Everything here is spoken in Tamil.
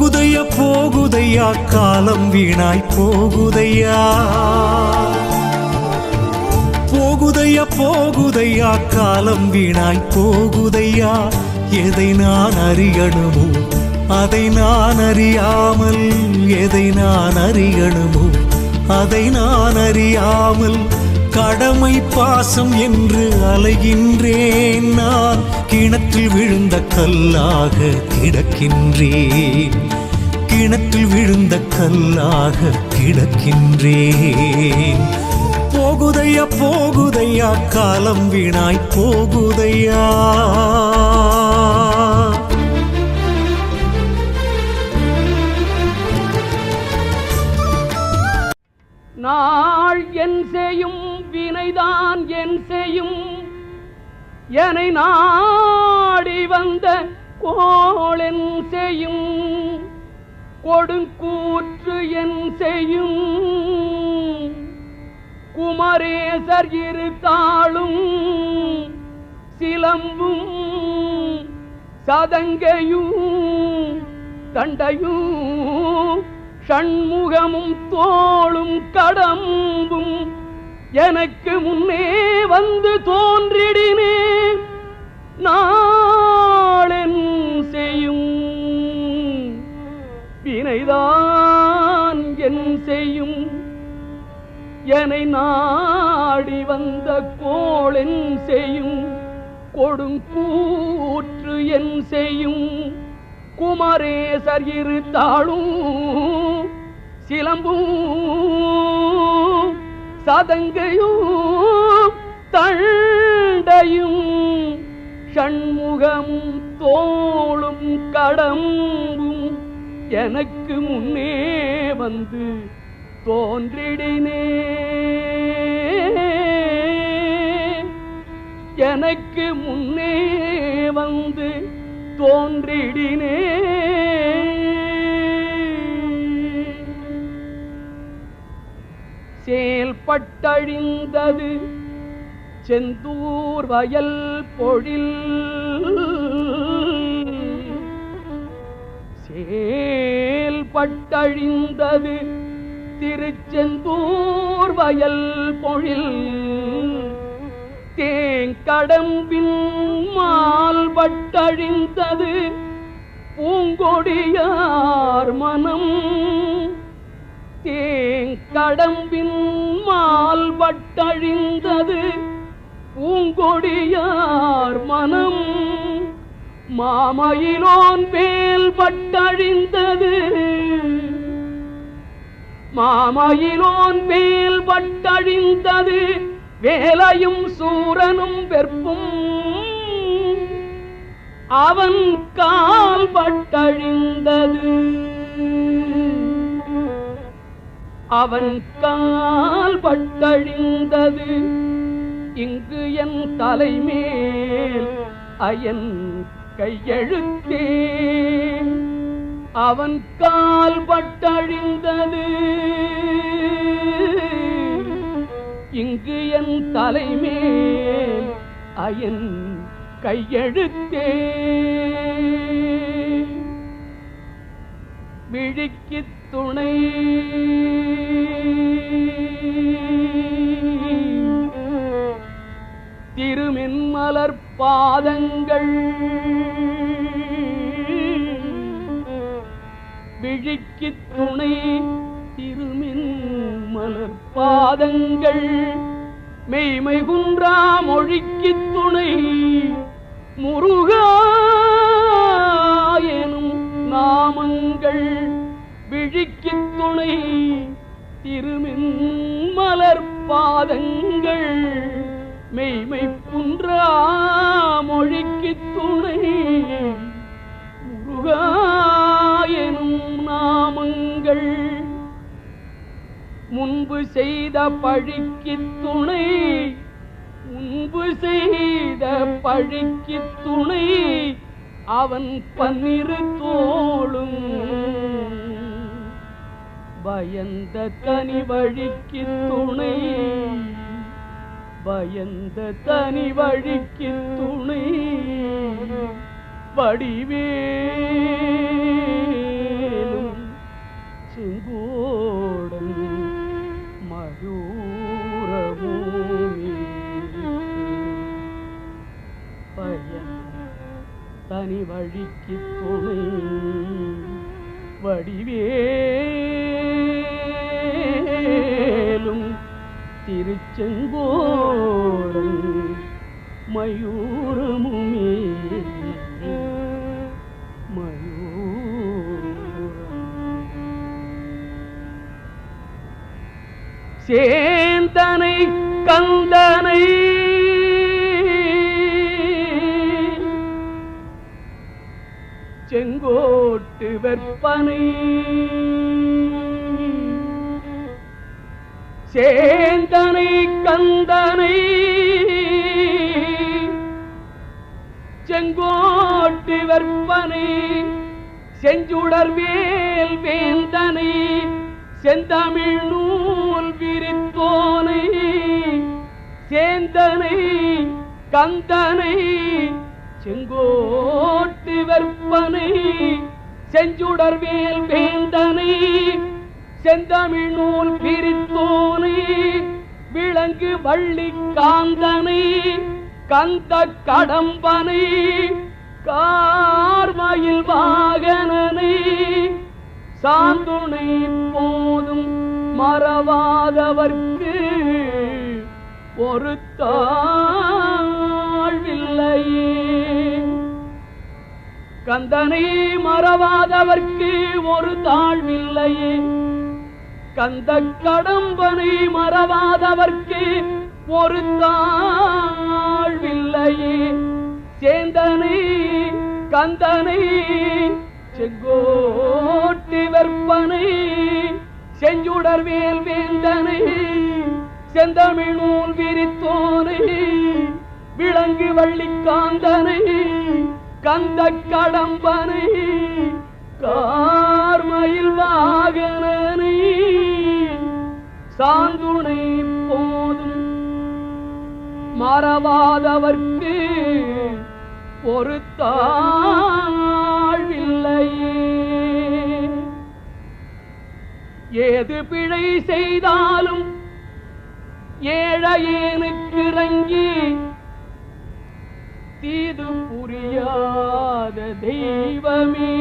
போகுதையா போகுதையா காலம் வீணாய் போகுதையா? போகுதையா போகுதையா காலம் வீணாய் போகுதையா? எதை நான் அறியணுமோ அதை நான் அறியாமல் எதை நான் அறியணுமோ அதை நான் அறியாமல் கடமை பாசம் என்று அலைகின்றேன். நான் கிணற்றில் விழுந்த கல்லாக கிடக்கின்றேன். கிணற்றில் விழுந்த கல்லாக கிடக்கின்றேன். போகுதையா போகுதையா காலம் வீணாய் போகுதையா? என்னை நாடி வந்த கோளென் செய்யும் கொடுங்கூற்று என் செய்யும். குமரேசர் இரு சிலம்பும் சதங்கையும் தண்டையும் ஷண்முகமும் தோளும் கடம்பும் எனக்கு முன்னே வந்து தோன்றிடினே. நாளென் செய்யும். வினைதான் என் செய்யும். என்னை நாடி வந்த கோளென் செய்யும். கொடுங்கூற்று என் செய்யும். குமரேசர் இரு சிலம்பும் சதங்கையும் தண்டையும் ஷண்முகமும் தோளும் கடம்பும் எனக்கு முன்னே வந்து தோன்றிடினே. எனக்கு முன்னே வந்து தோன்றிடினே. செயல்பட்டழிந்தது செந்தூர் வயல் பொழில். செயல்பட்டழிந்தது திருச்செந்தூர் வயல் பொழில். தேங்கடம்பின் மால்பட்டழிந்தது பூங்கொடியார் மனம். தேங்கடம்பின் மால்பட்டழிந்தது பூங்கொடியார் மனம் மாமையிலோன் மேல் பட்டழிந்தது. மாமையிலோன் மேல் பட்டழிந்தது. வேலையும் சூரனும் வெற்பும். அவன் கால் பட்டழிந்தது. அவன் கால் பட்டழிந்தது. இங்கு என் தலைமேல் அயன் கையெழுத்தே அவன் கால் பட்டழிந்தது. இங்கு என் தலைமேல் அயன் கையெழுத்தே விழிக்கு துணை மின்மலர் பாதங்கள். விழிக்கு துணை திருமின் மலர் பாதங்கள். மெய்மை குன்றா மொழிக்கு துணை முருகா எனும் நாமங்கள். விழிக்கு துணை திருமின் மலர் பாதங்கள். மெய்மை புன்றா மொழிக்கு துணை. முருகா எனும் நாமங்கள் முன்பு செய்த பழிக்கு துணை. முன்பு செய்த பழிக்கு துணை. அவன் பன்னிரு தோளும் பயந்த தனி வழிக்கு துணை. பயந்த தனி வழிக்கு துணை வடிவேலும் செங்கோடன் மயூரபூமி. பயந்த தனி வழிக்கு துணை வடிவே திருச்செங்கோடன் மயூரமுமே. மயூரம் சேந்தனை கந்தனை. செங்கோட்டு வெப்பனை சேந்தனை கந்தனை. செங்கோட்டு வெற்பனை செஞ்சுடர்வேல் வேந்தனை செந்தமிழ் நூல் விரித்தோனை. சேந்தனை கந்தனை செங்கோட்டு வெற்பனை செஞ்சுடர்வேல் வேந்தனை செந்தமிழ் நூல் பிரித்தோனை விளங்கு வள்ளி காந்தனை கந்த கடம்பனை கார்மயில் வாகனனை சாந்துணை போதும் மறவாதவர்க்கு ஒரு தாழ்வில்லையே கந்தனை மறவாதவர்க்கு ஒரு தாழ்வில்லையே. கந்த கடம்பனை மறவாதவர்க்கு ஒரு தாழ்வில்லையே சேந்தனை கந்தனை செங்கோட்டி வெற்பனை செஞ்சுடர் வேல் வேந்தனை செந்தமிழ் நூல் விரித்தோனை விளங்கு வள்ளிக்காந்தனை கந்த கடம்பனை கார்மயில் வாகனனை சாந்துணை போதும். மறவாதவர்க்கு ஒரு ஏது பிழை செய்தாலும் ஏழையேனுக்கு இறங்கி தீது புரியாத தெய்வமே.